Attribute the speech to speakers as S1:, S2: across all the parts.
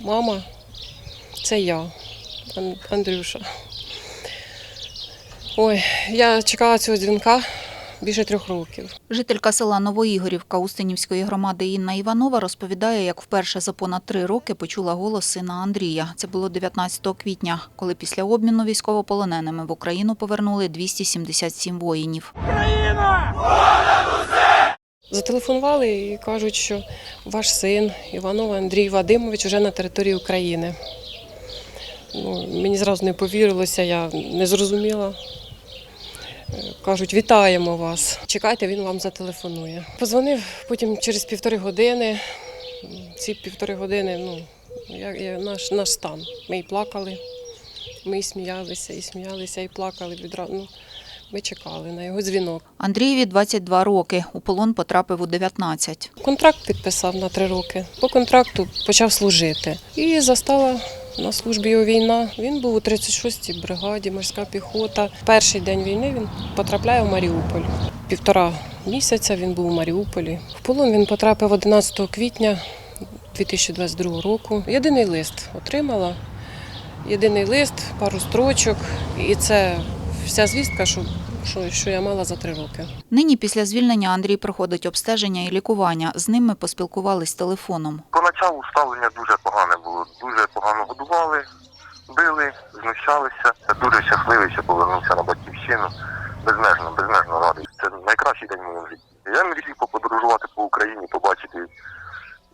S1: мама, це я, Андрюша. Ой, я чекала цього дзвінка більше трьох років.
S2: Жителька села Новоігорівка Устинівської громади Інна Іванова розповідає, як вперше за понад три роки почула голос сина Андрія. Це було 19 квітня, коли після обміну військовополоненими в Україну повернули 277 воїнів.
S1: Зателефонували і кажуть, що ваш син Іванов Андрій Вадимович вже на території України. Ну, мені зразу не повірилося, я не зрозуміла. Е, Кажуть, вітаємо вас. Чекайте, він вам зателефонує. Позвонив потім через півтори години. Ці півтори години, ну, я, я, наш, наш стан. Ми і плакали, ми і сміялися, і сміялися, і плакали відразу. Ну, ми чекали на його дзвінок.
S2: Андрієві 22 роки. У полон потрапив у 19.
S1: Контракт підписав на три роки. По контракту почав служити. І застала на службі його війна. Він був у 36-й бригаді, морська піхота. Перший день війни він потрапляє в Маріуполь. Півтора місяця він був у Маріуполі. В полон він потрапив 11 квітня 2022 року. Єдиний лист отримала. Єдиний лист, пару строчок, і це вся звістка, що, що, що я мала за три роки.
S2: Нині після звільнення Андрій проходить обстеження і лікування. З ним ми поспілкувались телефоном.
S3: Поначалу ставлення дуже погане було. Дуже погано годували, били, знущалися. Я дуже щасливий, що повернувся на батьківщину. Безмежно, безмежно радий. Це найкращий день в моєму житті. Я мрію поподорожувати по Україні, побачити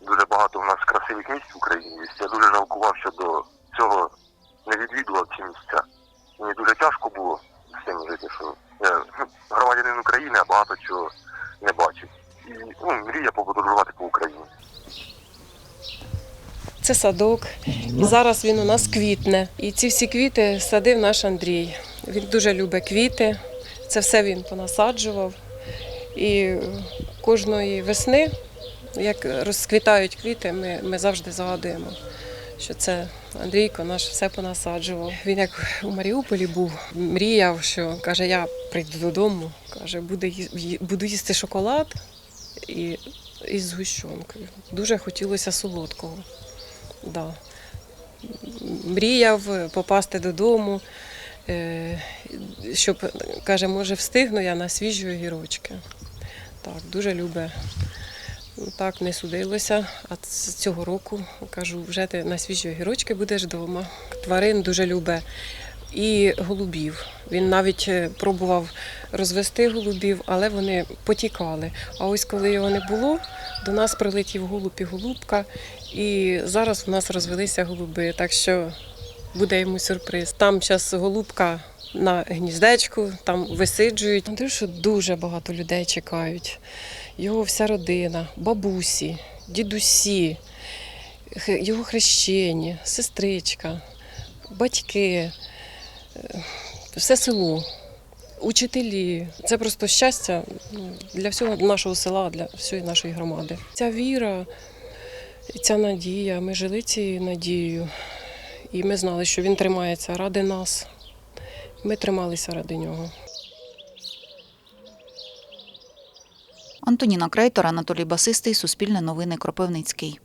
S3: дуже багато в нас красивих місць в Україні. Я дуже жалкував, що до цього не відвідував ці місця. Мені дуже тяжко було з цим жити, що я ну, громадянин України, а багато чого не бачив. І ну, мрія поподорожувати по Україні.
S1: Це садок. І зараз він у нас квітне. І ці всі квіти садив наш Андрій. Він дуже любить квіти. Це все він понасаджував. І кожної весни, як розквітають квіти, ми, ми завжди згадуємо, що це Андрійко наш все понасаджував. Він як у Маріуполі був, мріяв, що каже, я прийду додому, каже, буду, ї- буду їсти шоколад і, із згущенкою. Дуже хотілося солодкого. Да. Мріяв попасти додому, е, щоб, каже, може, встигну я на свіжі огірочки. Так, дуже любить. Так не судилося. А з цього року кажу, вже ти на свіжі огірочки будеш вдома. Тварин дуже любить. І голубів. Він навіть е, пробував розвести голубів, але вони потікали. А ось коли його не було, до нас прилетів голуб і голубка, і зараз у нас розвелися голуби. Так що буде йому сюрприз. Там зараз голубка на гніздечку, там висиджують. Дуже багато людей чекають. Його вся родина, бабусі, дідусі, його хрещені, сестричка, батьки, е, все село. Учителі, це просто щастя ну, для всього нашого села, для всієї нашої громади. Ця віра, ця надія. Ми жили цією надією, і ми знали, що він тримається ради нас. Ми трималися ради нього.
S2: Антоніна Крейтор, Анатолій Басистий, Суспільне новини Кропивницький.